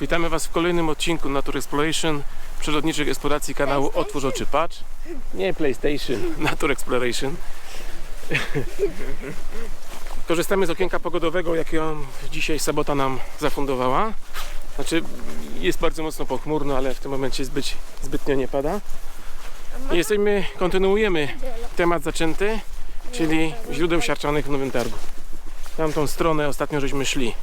Witamy Was w kolejnym odcinku Nature Exploration, przyrodniczych eksploracji kanału Otwórz Oczy Patrz. Nie PlayStation, Nature Exploration. Korzystamy z okienka pogodowego, jakie dzisiaj sobota nam zafundowała. Znaczy, jest bardzo mocno pochmurno, ale w tym momencie zbyt, zbytnio nie pada. I jesteśmy, kontynuujemy temat zaczęty, czyli źródeł siarczanych w Nowym Targu. Tamtą stronę ostatnio żeśmy szli.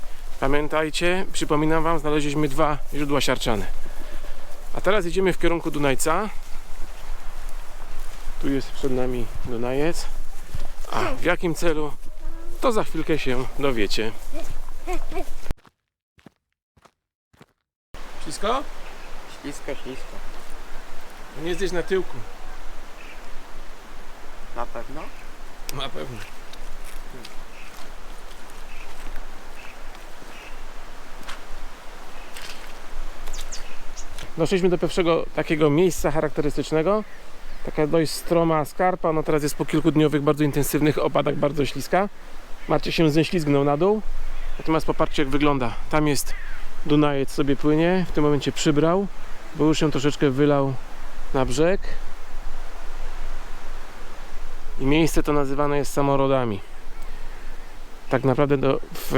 Pamiętajcie, przypominam Wam, znaleźliśmy dwa źródła siarczane. A teraz idziemy w kierunku Dunajca. Tu jest przed nami Dunajec. A w jakim celu? To za chwilkę się dowiecie. Wszystko? Ślisko, ślisko. Nie jesteś na tyłku. Na pewno? Na pewno. Doszliśmy do pierwszego takiego miejsca charakterystycznego. Taka dość stroma skarpa. No teraz jest po kilkudniowych, bardzo intensywnych opadach, bardzo śliska. Marcie się ześlizgnął na dół. Natomiast popatrzcie jak wygląda. Tam jest Dunajec sobie płynie. W tym momencie przybrał, bo już się troszeczkę wylał na brzeg. I miejsce to nazywane jest samorodami. Tak naprawdę do, w,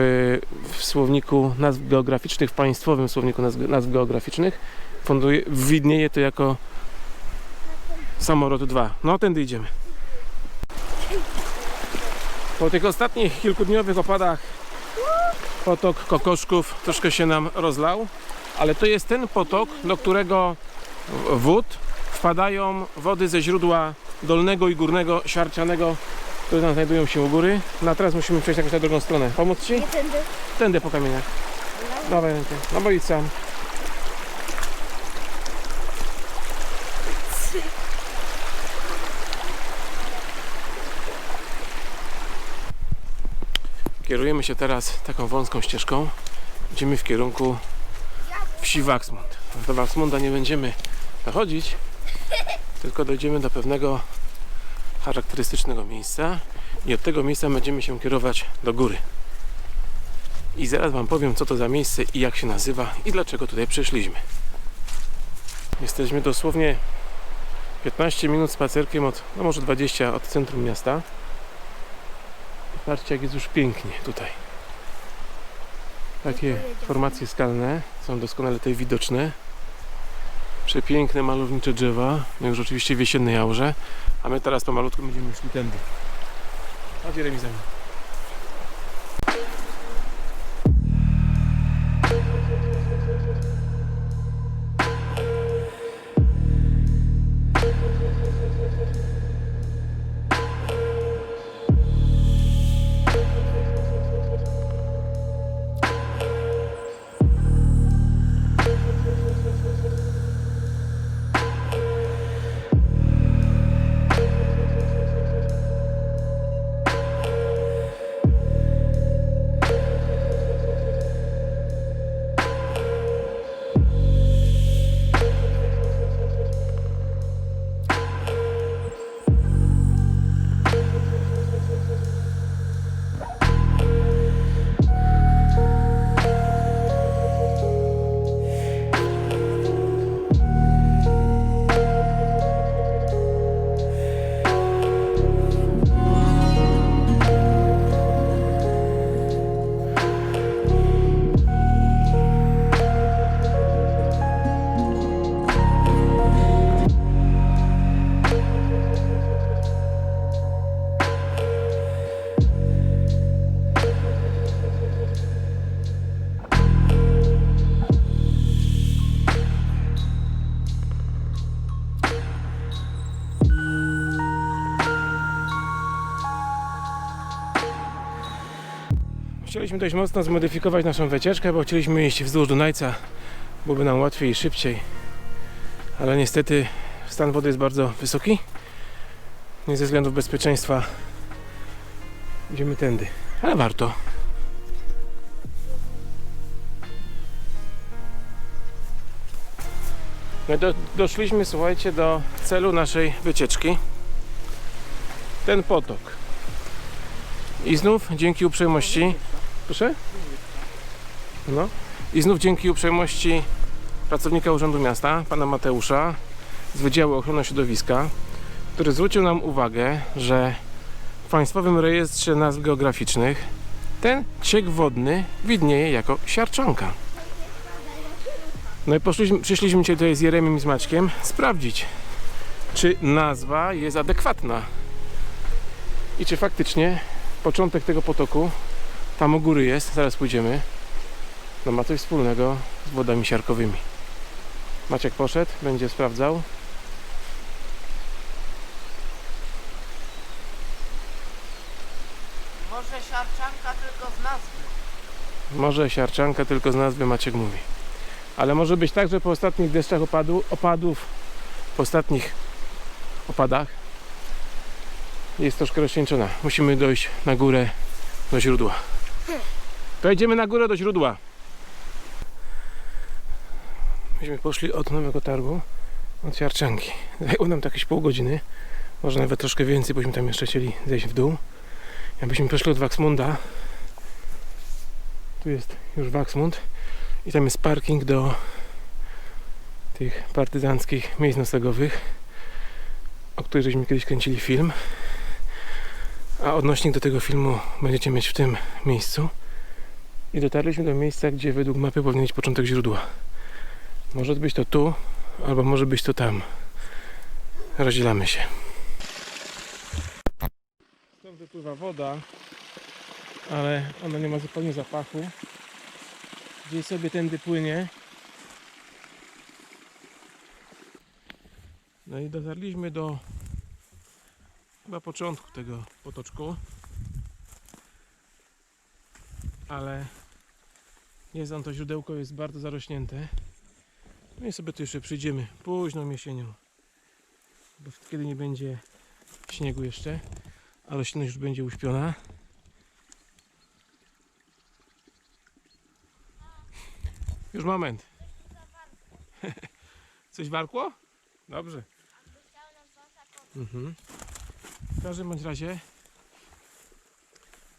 w słowniku nazw geograficznych, w państwowym słowniku nazw, nazw geograficznych funduje, widnieje to jako samorod 2. No, tędy idziemy. Po tych ostatnich kilkudniowych opadach potok kokoszków troszkę się nam rozlał, ale to jest ten potok, do którego wód wpadają wody ze źródła dolnego i górnego siarcianego, które tam znajdują się u góry. No teraz musimy przejść jakoś na drugą stronę. Pomóc Ci? Nie tędy. Tędy po kamieniach. Dawaj rękę. No bo idź sam. Kierujemy się teraz taką wąską ścieżką. Idziemy w kierunku wsi Waxmund. Do Waxmunda nie będziemy dochodzić, tylko dojdziemy do pewnego charakterystycznego miejsca i od tego miejsca będziemy się kierować do góry. I zaraz Wam powiem, co to za miejsce i jak się nazywa i dlaczego tutaj przyszliśmy. Jesteśmy dosłownie 15 minut spacerkiem od, no może 20 od centrum miasta. Patrzcie, jak jest już pięknie tutaj. Takie formacje skalne są doskonale tutaj widoczne. Przepiękne, malownicze drzewa. No już oczywiście w jesiennej aurze. A my teraz pomalutku będziemy szli tędy. Chodź Jeremi za mną. Chcieliśmy dość mocno zmodyfikować naszą wycieczkę, bo chcieliśmy iść wzdłuż Dunajca, byłoby nam łatwiej i szybciej. Ale niestety stan wody jest bardzo wysoki. Nie ze względów bezpieczeństwa idziemy tędy, ale warto. My do, doszliśmy, słuchajcie, do celu naszej wycieczki. Ten potok. I znów dzięki uprzejmości Proszę? No. I znów dzięki uprzejmości pracownika Urzędu Miasta, pana Mateusza z Wydziału Ochrony Środowiska, który zwrócił nam uwagę, że w Państwowym Rejestrze Nazw Geograficznych ten ciek wodny widnieje jako siarczanka. No i poszliśmy, przyszliśmy dzisiaj tutaj z Jeremiem i z Maćkiem sprawdzić, czy nazwa jest adekwatna i czy faktycznie początek tego potoku tam u góry jest, zaraz pójdziemy, no ma coś wspólnego z wodami siarkowymi. Maciek poszedł, będzie sprawdzał. Może siarczanka tylko z nazwy. Może siarczanka tylko z nazwy Maciek mówi. Ale może być tak, że po ostatnich deszczach opadu, opadów, po ostatnich opadach jest troszkę rozcieńczona. Musimy dojść na górę do źródła. To idziemy na górę do źródła. Myśmy poszli od nowego targu, od siarczanki. Zajęło nam to jakieś pół godziny, może nawet troszkę więcej, bośmy tam jeszcze chcieli zejść w dół. Jakbyśmy poszli od Waxmunda, tu jest już Waxmund i tam jest parking do tych partyzanckich miejsc noclegowych, o których żeśmy kiedyś kręcili film. A odnośnik do tego filmu będziecie mieć w tym miejscu. I dotarliśmy do miejsca, gdzie według mapy powinien być początek źródła. Może być to tu, albo może być to tam. Rozdzielamy się. Stąd wypływa woda, ale ona nie ma zupełnie zapachu. Gdzieś sobie tędy płynie. No i dotarliśmy do chyba początku tego potoczku. Ale jest on to źródełko jest bardzo zarośnięte. No i sobie tu jeszcze przyjdziemy późną jesienią. Bo kiedy nie będzie śniegu jeszcze, a roślinność już będzie uśpiona. Już moment. Coś warkło? Dobrze. Mhm. W każdym bądź razie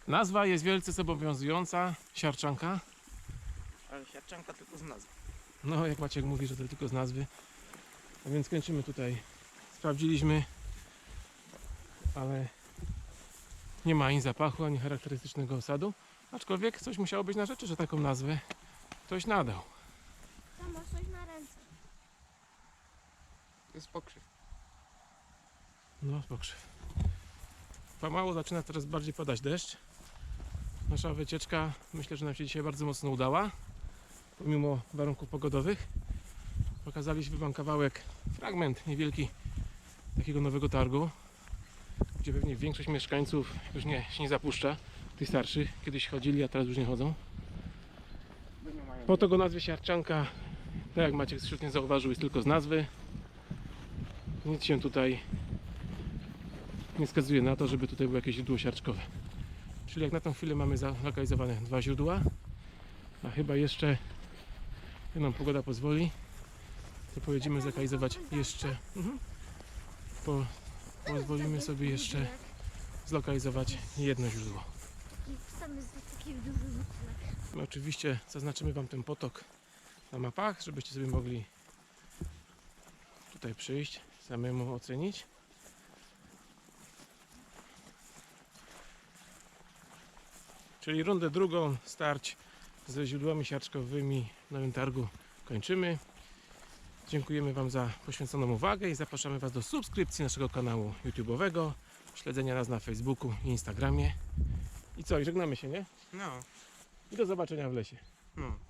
nazwa jest wielce zobowiązująca. Siarczanka. Ale siarczanka tylko z nazwy. No, jak Maciek mówi, że to tylko z nazwy. A więc kończymy tutaj. Sprawdziliśmy, ale nie ma ani zapachu, ani charakterystycznego osadu. Aczkolwiek coś musiało być na rzeczy, że taką nazwę ktoś nadał. Tam masz coś na ręce. To jest pokrzyw. No, pokrzyw. Pomału zaczyna teraz bardziej padać deszcz. Nasza wycieczka myślę, że nam się dzisiaj bardzo mocno udała. Pomimo warunków pogodowych. Pokazaliśmy Wam kawałek, fragment niewielki takiego nowego targu, gdzie pewnie większość mieszkańców już nie, się nie zapuszcza. Tych starszych kiedyś chodzili, a teraz już nie chodzą. Potok o nazwie Siarczanka, tak jak Maciek słusznie zauważył, jest tylko z nazwy. Nic się tutaj nie wskazuje na to, żeby tutaj było jakieś źródło siarczkowe. Czyli jak na tą chwilę mamy zlokalizowane dwa źródła, a chyba jeszcze, jak nam pogoda pozwoli, to pojedziemy zlokalizować jeszcze. Mhm. Po, pozwolimy sobie jeszcze zlokalizować jedno źródło. My oczywiście zaznaczymy Wam ten potok na mapach, żebyście sobie mogli tutaj przyjść, samemu ocenić. Czyli rundę drugą starć ze źródłami siarczkowymi w Nowym Targu kończymy. Dziękujemy Wam za poświęconą uwagę i zapraszamy Was do subskrypcji naszego kanału YouTube'owego, śledzenia nas na Facebooku i Instagramie. I co, i żegnamy się, nie? No, I do zobaczenia w lesie. no.